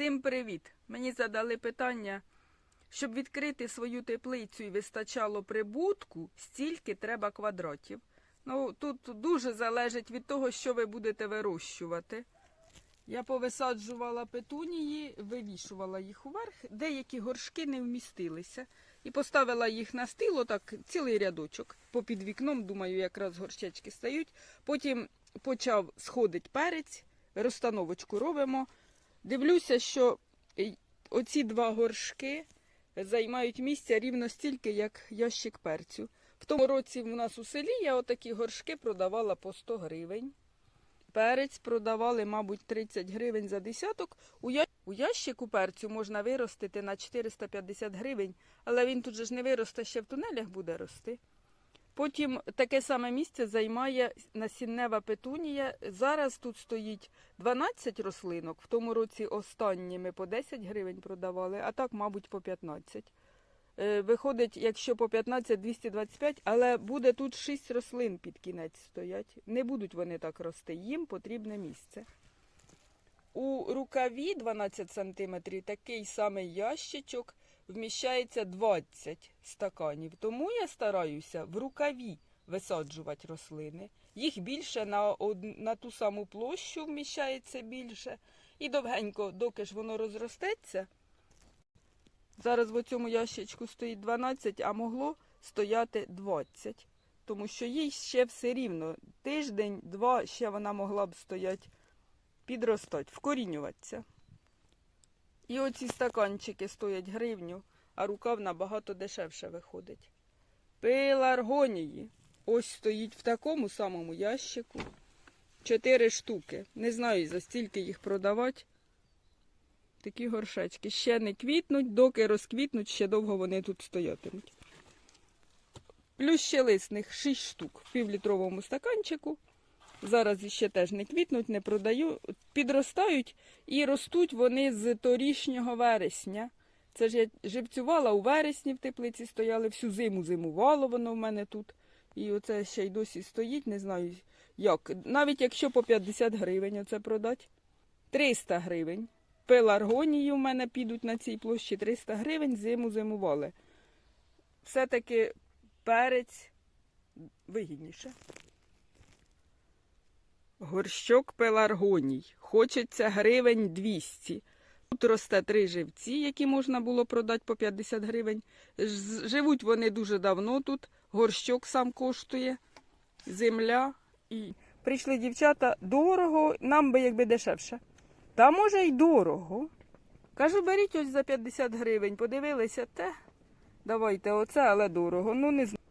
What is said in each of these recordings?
Всім привіт! Мені задали питання, щоб відкрити свою теплицю і вистачало прибутку, стільки треба квадратів. Ну, тут дуже залежить від того, що ви будете вирощувати. Я повисаджувала петунії, вивішувала їх уверх, деякі горшки не вмістилися. І поставила їх на стіл, отак цілий рядочок. Попід вікном, думаю, якраз горщечки стають. Потім почав сходить перець, розстановочку робимо. Дивлюся, що е, оці два горшки займають місця рівно стільки, як ящик перцю. В тому році в нас у селі я отакі горшки продавала по 100 гривень. Перець продавали, мабуть, 30 гривень за десяток. У, ящику перцю можна виростити на 450 гривень, але він тут же ж не виросте, ще в тунелях буде рости. Потім таке саме місце займає насіннева петунія. Зараз тут стоїть 12 рослинок. В тому році останні ми по 10 гривень продавали, а так, мабуть, по 15. Е, Виходить, якщо по 15 225, але буде тут 6 рослин під кінець стоять. Не будуть вони так рости. Їм потрібне місце. У рукаві 12 см такий самий ящичок вміщається 20 стаканів. Тому я стараюся в рукаві висаджувати рослини. Їх більше на, од... на ту саму площу вміщається більше. І довгенько, доки ж воно розростеться. Зараз в цьому ящичку стоїть 12, а могло стояти 20. Тому що їй ще все рівно. Тиждень, два ще вона могла б стояти, підростати, вкорінюватися. І оці стаканчики стоять гривню, а рукав набагато дешевше виходить. Пеларгонії. Ось стоїть в такому самому ящику. Чотири штуки. Не знаю, за стільки їх продавати. Такі горшечки. Ще не квітнуть, доки розквітнуть, ще довго вони тут стоятимуть. Плюс ще лисних 6 штук в півлітровому стаканчику. Зараз іще теж не квітнуть, не продаю. Підростають і ростуть вони з торішнього вересня. Це ж я живцювала у вересні в теплиці стояли, всю зиму зимувало воно в мене тут. І оце ще й досі стоїть, не знаю як. Навіть якщо по 50 гривень оце продати. 300 гривень. Пеларгонії в мене підуть на цій площі 300 гривень, зиму зимували. Все-таки перець вигідніше. Горщок пеларгоній. Хочеться гривень 200. Тут росте три живці, які можна було продати по 50 гривень. Живуть вони дуже давно тут. Горщок сам коштує, земля. І прийшли дівчата дорого, нам би якби дешевше. Та може й дорого. Кажу, беріть ось за 50 гривень. Подивилися те. Давайте оце, але дорого. Ну не знаю.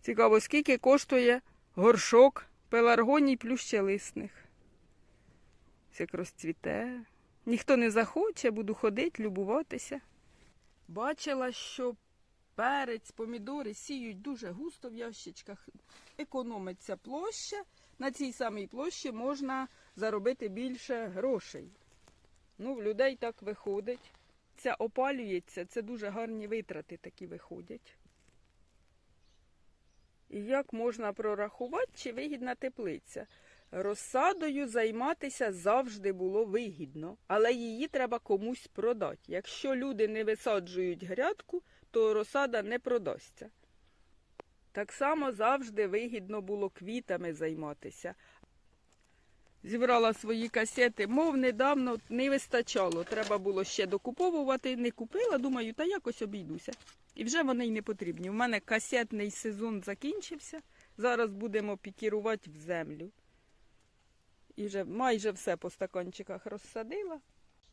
Цікаво, скільки коштує горшок пеларгоній плюс ще лисних. Ось Як розцвіте. Ніхто не захоче, буду ходити, любуватися. Бачила, що перець, помідори сіють дуже густо в ящичках. Економиться площа. На цій самій площі можна заробити більше грошей. Ну, в людей так виходить. Це опалюється, це дуже гарні витрати такі виходять. Як можна прорахувати, чи вигідна теплиця? Розсадою займатися завжди було вигідно, але її треба комусь продати. Якщо люди не висаджують грядку, то розсада не продасться. Так само завжди вигідно було квітами займатися. Зібрала свої касети, мов недавно не вистачало. Треба було ще докуповувати, не купила, думаю, та якось обійдуся. І вже вони й не потрібні. У мене касетний сезон закінчився. Зараз будемо пікірувати в землю. І вже майже все по стаканчиках розсадила.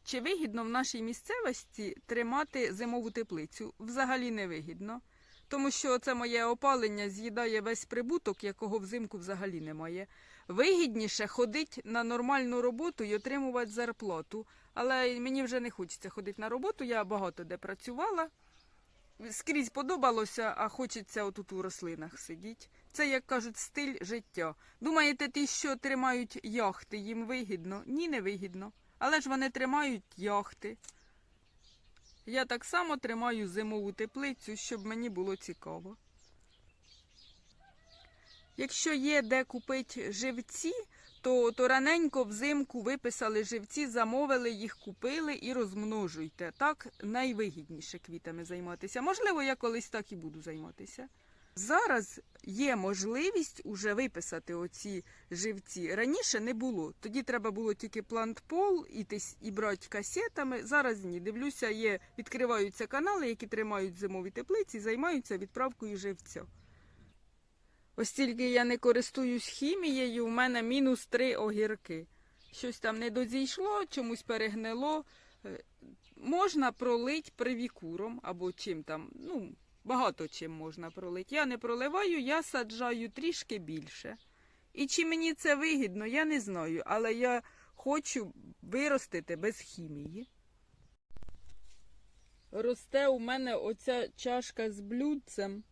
Чи вигідно в нашій місцевості тримати зимову теплицю? Взагалі не вигідно. Тому що це моє опалення з'їдає весь прибуток, якого взимку взагалі немає. Вигідніше ходити на нормальну роботу і отримувати зарплату. Але мені вже не хочеться ходити на роботу, я багато де працювала. Скрізь подобалося, а хочеться отут у рослинах сидіти. Це, як кажуть, стиль життя. Думаєте, ті, що тримають яхти, їм вигідно? Ні, не вигідно. Але ж вони тримають яхти. Я так само тримаю зимову теплицю, щоб мені було цікаво. Якщо є де купити живці, то, то раненько взимку виписали живці, замовили їх, купили і розмножуйте. Так найвигідніше квітами займатися. Можливо, я колись так і буду займатися. Зараз є можливість уже виписати оці живці. Раніше не було. Тоді треба було тільки плантпол і, і брати касетами. Зараз ні. Дивлюся, є, відкриваються канали, які тримають зимові теплиці, займаються відправкою живця. Ось тільки я не користуюсь хімією, у мене мінус три огірки. Щось там не дозійшло, чомусь перегнило. Е, Можна пролить привікуром або чим там. Ну, багато чим можна пролити. Я не проливаю, я саджаю трішки більше. І чи мені це вигідно, я не знаю, але я хочу виростити без хімії. Росте у мене оця чашка з блюдцем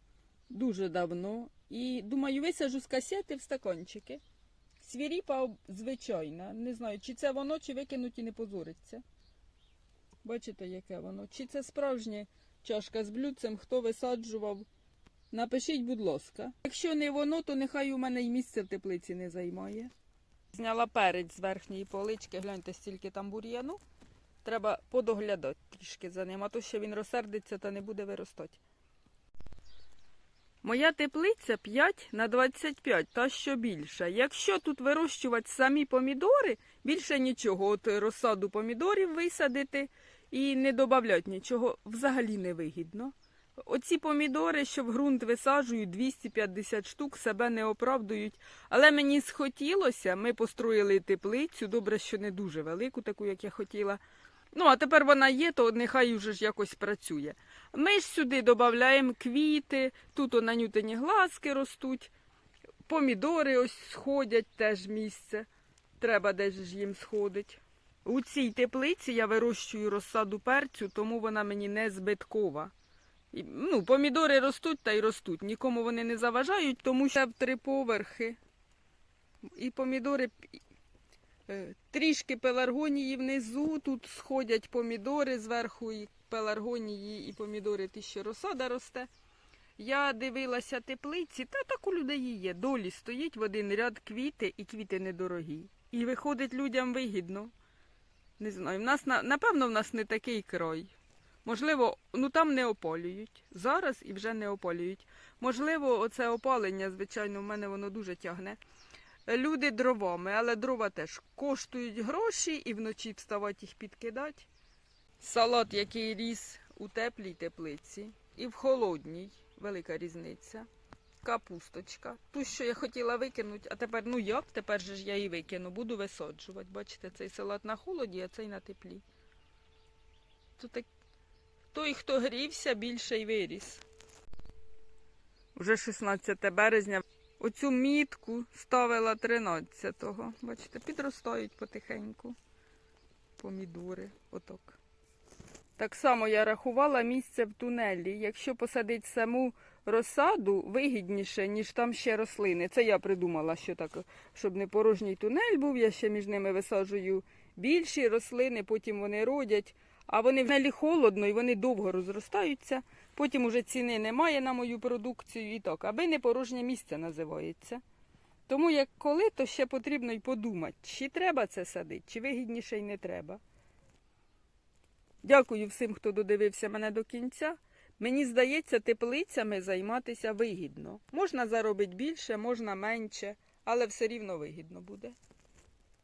дуже давно. І думаю, висажу з касети в стаканчики. Свіріпа звичайна. Не знаю, чи це воно, чи викинуть і не позориться. Бачите, яке воно? Чи це справжня чашка з блюдцем, хто висаджував? Напишіть, будь ласка. Якщо не воно, то нехай у мене й місце в теплиці не займає. Зняла перець з верхньої полички, гляньте, стільки там бур'яну. Треба подоглядати трішки за ним, а то ще він розсердиться та не буде виростати. Моя теплиця 5 на 25, та що більше. Якщо тут вирощувати самі помідори, більше нічого. От розсаду помідорів висадити і не додавати нічого взагалі не вигідно. Оці помідори, що в ґрунт висаджують 250 штук, себе не оправдують. Але мені схотілося, ми построїли теплицю, добре, що не дуже велику, таку, як я хотіла. Ну, а тепер вона є, то нехай вже ж якось працює. Ми ж сюди додаємо квіти, тут на нютині глазки ростуть, помідори ось сходять теж місце. Треба десь ж їм сходить. У цій теплиці я вирощую розсаду перцю, тому вона мені не збиткова. Ну, помідори ростуть та й ростуть. Нікому вони не заважають, тому що в три поверхи. І помідори Е, Трішки пеларгонії внизу, тут сходять помідори зверху, і пеларгонії, і помідори ті, що розсада росте. Я дивилася теплиці, та так у людей є. Долі стоїть в один ряд квіти, і квіти недорогі. І виходить людям вигідно. Не знаю, в нас, напевно, в нас не такий край. Можливо, ну там не опалюють. Зараз і вже не опалюють. Можливо, оце опалення, звичайно, в мене воно дуже тягне. Люди дровами, але дрова теж коштують гроші і вночі вставати їх підкидати. Салат, який ріс у теплій теплиці, і в холодній, велика різниця. Капусточка. Ту, що я хотіла викинути, а тепер, ну як, тепер же ж я її викину, буду висаджувати. Бачите, цей салат на холоді, а цей на теплі. То так... Той, хто грівся, більше й виріс. Уже 16 березня. Оцю мітку ставила 13-го. Бачите, підростають потихеньку. Помідори. Отак. Так само я рахувала місце в тунелі. Якщо посадити саму розсаду, вигідніше, ніж там ще рослини. Це я придумала, що так, щоб не порожній тунель був, я ще між ними висаджую більші рослини, потім вони родять. А вони в тунелі холодно і вони довго розростаються. Потім уже ціни немає на мою продукцію і так, аби не порожнє місце називається. Тому як коли, то ще потрібно й подумати, чи треба це садити, чи вигідніше й не треба. Дякую всім, хто додивився мене до кінця. Мені здається, теплицями займатися вигідно. Можна заробити більше, можна менше, але все рівно вигідно буде.